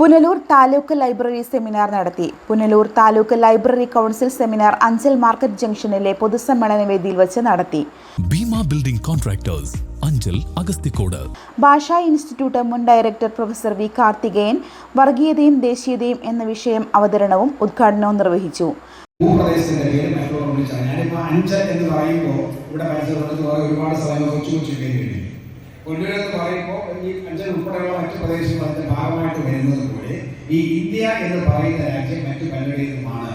Punalur taluk library seminar നടത്തി. Punalur taluk library council seminar Anchal market ജംഗ്ഷനിലെ പൊതുസമ്മേളന വേദിയിൽ വെച്ച് നടത്തി. Bhima building contractors Anchal Agasthikode. ഭാഷാ ഇൻസ്റ്റിറ്റ്യൂട്ട് മുൻ ഡയറക്ടർ പ്രൊഫസർ വി കാർത്തികേയൻ വർഗീയതയും ദേശീയതയും എന്ന വിഷയം അവതരണവും ഉദ്ഘാടനവും നിർവഹിച്ചു. ഭൂപ്രദേശത്തിന്റെ പേര് എന്ന് പറയുമ്പോൾ ഈ അഞ്ചൽ ഉൾപ്പെടെയുള്ള മറ്റു പ്രദേശങ്ങൾ അതിന്റെ ഭാഗമായിട്ട് വരുന്നത് പോലെ ഈ ഇന്ത്യ എന്ന് പറയുന്ന രാജ്യം മറ്റു പലരുടേതുമാണ്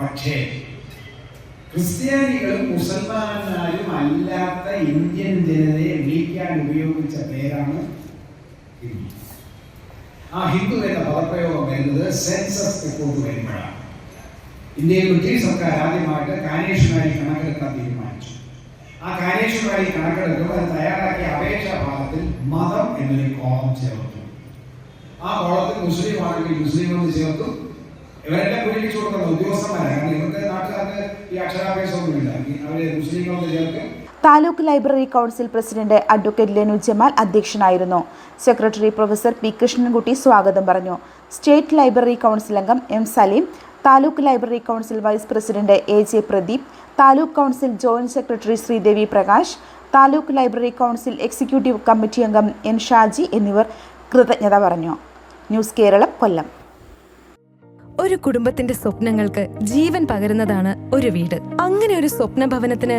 പക്ഷേ ക്രിസ്ത്യാനികളും മുസൽമാന്മാരും അല്ലാത്ത ഇന്ത്യൻ ജനതയെ വിളിക്കാൻ ഉപയോഗിച്ച പേരാണ് ആ ഹിന്ദു എന്ന പദപ്രയോഗം വരുന്നത് സെൻസസ് റിപ്പോർട്ട് വരുമ്പോഴാണ്. ഇന്ത്യയിൽ ബ്രിട്ടീഷ് സർക്കാർ ആദ്യമായിട്ട് കാനേഷനായി കണക്കെടുക്കാൻ തീരുമാനിച്ചു. കണക്കെടുക്കുമ്പോൾ അത് തയ്യാറാക്കിയ അപേക്ഷാ ഭാഗത്തിൽ മതം എന്നൊരു കോളം ചേർത്തു ആ കോളത്തിൽ മുസ്ലിം ആണെങ്കിൽ മുസ്ലിം എന്ന് ചേർത്തു ഇവരെല്ലാം പൂരിപ്പിച്ചു കൊടുക്കുന്ന ഉദ്യോഗസ്ഥന്മാരാണ്. കാരണം ഇവരുടെ നാട്ടുകാർക്ക് ഈ അക്ഷരാഭ്യാസമൊന്നുമില്ല അവരെ മുസ്ലിം മുസ്ലിങ്ങളെന്ന് ചേർക്കും. Taluk library council president advocate Lenu Jamal അധ്യക്ഷനായിരുന്നു. സെക്രട്ടറി പ്രൊഫസർ പി കൃഷ്ണൻകുട്ടി സ്വാഗതം പറഞ്ഞു. സ്റ്റേറ്റ് ലൈബ്രറി കൗൺസിൽ അംഗം M Saleem taluk library council vice president A J Pradeep taluk council joint secretary Sreedevi Prakash taluk library council executive committee അംഗം N Shaji എന്നിവർ കൃതജ്ഞത പറഞ്ഞു. News Keralam Kollam. ഒരു കുടുംബത്തിന്റെ സ്വപ്നങ്ങൾക്ക് ജീവൻ പകരുന്നതാണ് ഒരു വീട്. അങ്ങനെ ഒരു സ്വപ്ന ഭവനത്തിന്